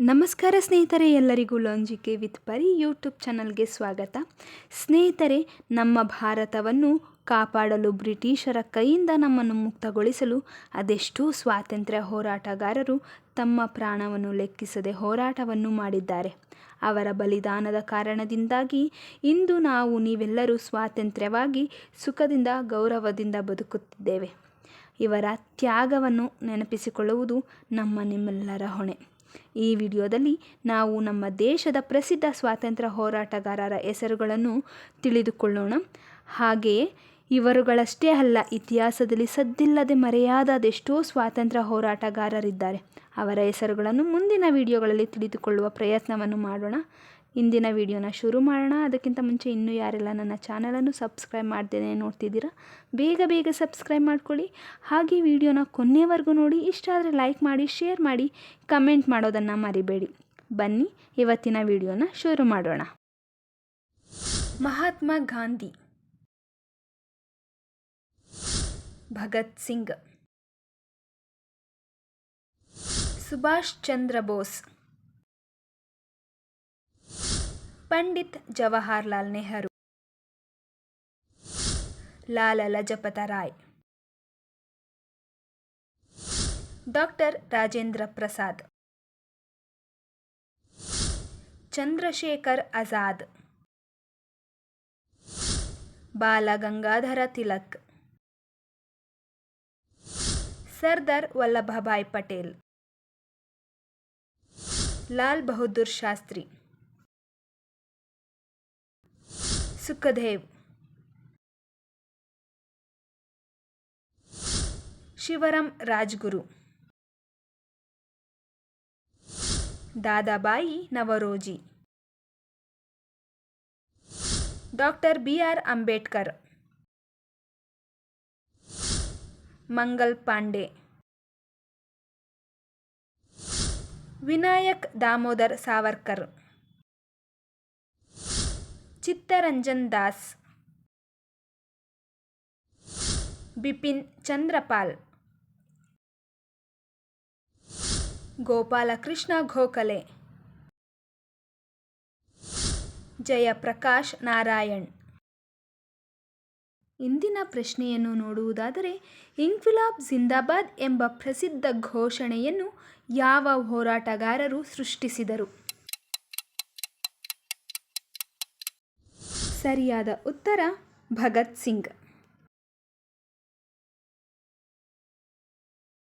ನಮಸ್ಕಾರ ಸ್ನೇಹಿತರೆ, ಎಲ್ಲರಿಗೂ ಲಾಂಜಿಕೆ ವಿತ್ ಪರಿ ಯೂಟ್ಯೂಬ್ ಚಾನಲ್ಗೆ ಸ್ವಾಗತ. ಸ್ನೇಹಿತರೆ, ನಮ್ಮ ಭಾರತವನ್ನು ಕಾಪಾಡಲು ಬ್ರಿಟಿಷರ ಕೈಯಿಂದ ನಮ್ಮನ್ನು ಮುಕ್ತಗೊಳಿಸಲು ಅದೆಷ್ಟೋ ಸ್ವಾತಂತ್ರ್ಯ ಹೋರಾಟಗಾರರು ತಮ್ಮ ಪ್ರಾಣವನ್ನು ಲೆಕ್ಕಿಸದೆ ಹೋರಾಟವನ್ನು ಮಾಡಿದ್ದಾರೆ. ಅವರ ಬಲಿದಾನದ ಕಾರಣದಿಂದಾಗಿ ಇಂದು ನಾವು ನೀವೆಲ್ಲರೂ ಸ್ವಾತಂತ್ರ್ಯವಾಗಿ ಸುಖದಿಂದ, ಗೌರವದಿಂದ ಬದುಕುತ್ತಿದ್ದೇವೆ. ಇವರ ತ್ಯಾಗವನ್ನು ನೆನಪಿಸಿಕೊಳ್ಳುವುದು ನಮ್ಮ ನಿಮ್ಮೆಲ್ಲರ ಹೊಣೆ. ಈ ವಿಡಿಯೋದಲ್ಲಿ ನಾವು ನಮ್ಮ ದೇಶದ ಪ್ರಸಿದ್ಧ ಸ್ವಾತಂತ್ರ್ಯ ಹೋರಾಟಗಾರರ ಹೆಸರುಗಳನ್ನು ತಿಳಿದುಕೊಳ್ಳೋಣ. ಹಾಗೆಯೇ ಇವರುಗಳಷ್ಟೇ ಅಲ್ಲ, ಇತಿಹಾಸದಲ್ಲಿ ಸದ್ದಿಲ್ಲದೆ ಮರೆಯಾದ ಅದೆಷ್ಟೋ ಸ್ವಾತಂತ್ರ್ಯ ಹೋರಾಟಗಾರರಿದ್ದಾರೆ. ಅವರ ಹೆಸರುಗಳನ್ನು ಮುಂದಿನ ವಿಡಿಯೋಗಳಲ್ಲಿ ತಿಳಿದುಕೊಳ್ಳುವ ಪ್ರಯತ್ನವನ್ನು ಮಾಡೋಣ. ಇಂದಿನ ವಿಡಿಯೋನ ಶುರು ಮಾಡೋಣ. ಅದಕ್ಕಿಂತ ಮುಂಚೆ ಇನ್ನೂ ಯಾರೆಲ್ಲ ನನ್ನ ಚಾನಲನ್ನು ಸಬ್ಸ್ಕ್ರೈಬ್ ಮಾಡ್ದೇನೆ ನೋಡ್ತಿದ್ದೀರಾ, ಬೇಗ ಬೇಗ ಸಬ್ಸ್ಕ್ರೈಬ್ ಮಾಡ್ಕೊಳ್ಳಿ. ಹಾಗೆ ವಿಡಿಯೋನ ಕೊನೆಯವರೆಗೂ ನೋಡಿ, ಇಷ್ಟ ಆದರೆ ಲೈಕ್ ಮಾಡಿ, ಶೇರ್ ಮಾಡಿ, ಕಮೆಂಟ್ ಮಾಡೋದನ್ನು ಮರಿಬೇಡಿ. ಬನ್ನಿ, ಇವತ್ತಿನ ವಿಡಿಯೋನ ಶುರು ಮಾಡೋಣ. Mahatma Gandhi. Bhagat Singh. Subhash Chandra Bose. Pandit Jawaharlal Nehru Lala Lajpat Rai doctor Rajendra Prasad Chandrashekhar Azad Bal Gangadhar Tilak Sardar Vallabhbhai Patel Lal Bahadur Shastri Sukhdev. Shivaram Rajguru. Dadabhai Naoroji. Doctor B R Ambedkar. Mangal Pandey. Vinayak Damodar Savarkar. Chittaranjan Das, Bipin Chandrapal, Gopalakrishna Gokhale, Jayaprakash Narayan. ಇಂದಿನ ಪ್ರಶ್ನೆಯನ್ನು ನೋಡುವುದಾದರೆ ಇಂಕ್ವಿಲಾಬ್ ಜಿಂದಾಬಾದ್ ಎಂಬ ಪ್ರಸಿದ್ಧ ಘೋಷಣೆಯನ್ನು ಯಾವ ಹೋರಾಟಗಾರರು ಸೃಷ್ಟಿಸಿದರು? ಸರಿಯಾದ ಉತ್ತರ ಭಗತ್ ಸಿಂಗ್.